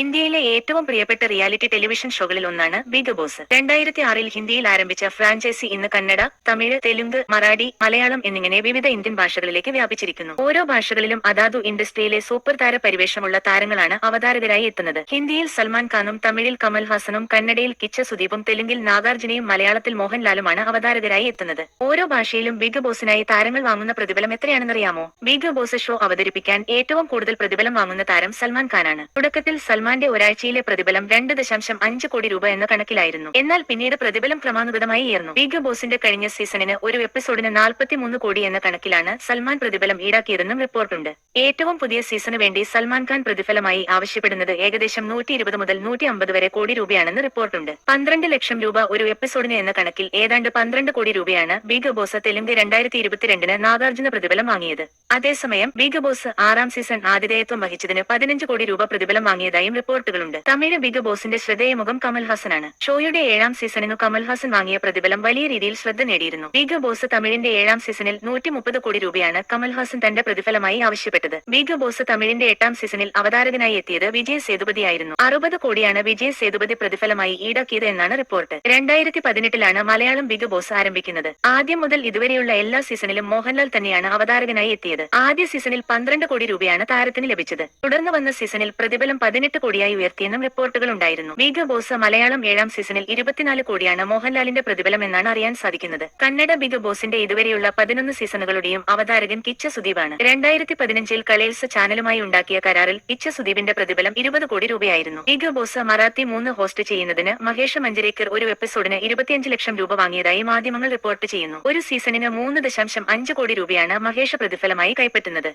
ഇന്ത്യയിലെ ഏറ്റവും പ്രിയപ്പെട്ട റിയാലിറ്റി ടെലിവിഷൻ ഷോകളിൽ ഒന്നാണ് ബിഗ് ബോസ് രണ്ടായിരത്തി ആറിൽ ഹിന്ദിയിൽ ആരംഭിച്ച ഫ്രാഞ്ചൈസി ഇന്ന് കന്നഡ തമിഴ് തെലുങ്ക് മറാഠി മലയാളം എന്നിങ്ങനെ വിവിധ ഇന്ത്യൻ ഭാഷകളിലേക്ക് വ്യാപിച്ചിരിക്കുന്നു. ഓരോ ഭാഷകളിലും അതാതു ഇൻഡസ്ട്രിയിലെ സൂപ്പർ താര പരിവേഷമുള്ള താരങ്ങളാണ് അവതാരകരായി എത്തുന്നത്. ഹിന്ദിയിൽ സൽമാൻ ഖാനും തമിഴിൽ കമൽ ഹാസനും കന്നഡയിൽ കിച്ച സുദീപും തെലുങ്കിൽ നാഗാർജുനയും മലയാളത്തിൽ മോഹൻലാലുമാണ് അവതാരകരായി എത്തുന്നത്. ഓരോ ഭാഷയിലും ബിഗ് ബോസിനായി താരങ്ങൾ വാങ്ങുന്ന പ്രതിഫലം എത്രയാണെന്നറിയാമോ ബിഗ് ബോസ് ഷോ അവതരിപ്പിക്കാൻ ഏറ്റവും കൂടുതൽ പ്രതിഫലം വാങ്ങുന്ന താരം സൽമാൻ ഖാനാണ്. തുടക്കത്തിൽ സൽമാന്റെ ഒരാഴ്ചയിലെ പ്രതിഫലം രണ്ട് ദശാംശം അഞ്ച് കോടി രൂപ എന്ന കണക്കിലായിരുന്നു. എന്നാൽ പിന്നീട് പ്രതിഫലം ക്രമാനുഗതമായി ഉയർന്നു. ബിഗ് ബോസിന്റെ കഴിഞ്ഞ സീസണിന് ഒരു എപ്പിസോഡിന് നാൽപ്പത്തിമൂന്ന് കോടി എന്ന കണക്കിലാണ് സൽമാൻ പ്രതിഫലം ഈടാക്കിയതെന്നും റിപ്പോർട്ടുണ്ട്. ഏറ്റവും പുതിയ സീസണ് വേണ്ടി സൽമാൻ ഖാൻ പ്രതിഫലമായി ആവശ്യപ്പെടുന്നത് ഏകദേശം നൂറ്റി ഇരുപത് മുതൽ നൂറ്റി അമ്പത് വരെ കോടി രൂപയാണെന്ന് റിപ്പോർട്ടുണ്ട്. പന്ത്രണ്ട് ലക്ഷം രൂപ ഒരു എപ്പിസോഡിന് എന്ന കണക്കിൽ ഏതാണ്ട് പന്ത്രണ്ട് കോടി രൂപയാണ് ബിഗ് ബോസ് തെലുങ്ക് രണ്ടായിരത്തി ഇരുപത്തിരണ്ടിന് നാഗാർജുന പ്രതിഫലം വാങ്ങിയത്. അതേസമയം ബിഗ് ബോസ് ആറാം സീസൺ ആതിഥേയത്വം വഹിച്ചതിന് പതിനഞ്ച് കോടി രൂപ പ്രതിഫലം വാങ്ങിയതായും റിപ്പോർട്ടുകളുണ്ട്. തമിഴ് ബിഗ് ബോസിന്റെ ശ്രദ്ധേയമുഖം കമൽഹാസനാണ് ഷോയുടെ ഏഴാം സീസണിനു കമൽഹാസൻ വാങ്ങിയ പ്രതിഫലം വലിയ രീതിയിൽ ശ്രദ്ധ നേടിയിരുന്നു. ബിഗ് ബോസ് തമിഴിന്റെ ഏഴാം സീസണിൽ നൂറ്റി മുപ്പത് കോടി രൂപയാണ് കമൽഹാസൻ തന്റെ പ്രതിഫലമായി ആവശ്യപ്പെട്ടത്. ബിഗ് ബോസ് തമിഴിന്റെ എട്ടാം സീസണിൽ അവതാരകനായി എത്തിയത് വിജയ് സേതുപതിയായിരുന്നു അറുപത് കോടിയാണ് വിജയ് സേതുപതി പ്രതിഫലമായി ഈടാക്കിയത് എന്നാണ് റിപ്പോർട്ട്. രണ്ടായിരത്തി പതിനെട്ടിലാണ് മലയാളം ബിഗ് ബോസ് ആരംഭിക്കുന്നത്. ആദ്യം മുതൽ ഇതുവരെയുള്ള എല്ലാ സീസണിലും മോഹൻലാൽ തന്നെയാണ് അവതാരകനായി എത്തിയത്. ആദ്യ സീസണിൽ പന്ത്രണ്ട് കോടി രൂപയാണ് താരത്തിന് ലഭിച്ചത്. തുടർന്ന് വന്ന സീസണിൽ പ്രതിഫലം പതിനെട്ട് കോടിയായി ഉയർത്തിയെന്നും റിപ്പോർട്ടുകൾ ഉണ്ടായിരുന്നു. ബിഗ് ബോസ് മലയാളം ഏഴാം സീസണിൽ ഇരുപത്തിനാല് കോടിയാണ് മോഹൻലാലിന്റെ പ്രതിഫലം എന്നാണ് അറിയാൻ സാധിക്കുന്നത്. കന്നഡ ബിഗ് ബോസിന്റെ ഇതുവരെയുള്ള പതിനൊന്ന് സീസണുകളുടെയും അവതാരകൻ കിച്ച സുദീപാണ്. രണ്ടായിരത്തി പതിനഞ്ചിൽ കളേഴ്സ് ചാനലുമായി ഉണ്ടാക്കിയ കരാറിൽ കിച്ച സുദീപിന്റെ പ്രതിഫലം ഇരുപത് കോടി രൂപയായിരുന്നു. ബിഗ് ബോസ് മറാത്തി മൂന്ന് ഹോസ്റ്റ് ചെയ്യുന്നതിന് മഹേഷ് മഞ്ചരേക്കർ ഒരു എപ്പിസോഡിന് ഇരുപത്തിയഞ്ച് ലക്ഷം രൂപ വാങ്ങിയതായി മാധ്യമങ്ങൾ റിപ്പോർട്ട് ചെയ്യുന്നു. ഒരു സീസണിന് മൂന്ന് ദശാംശം അഞ്ച് കോടി രൂപയാണ് മഹേഷ് പ്രതിഫലമായി കൈപ്പറ്റുന്നത്.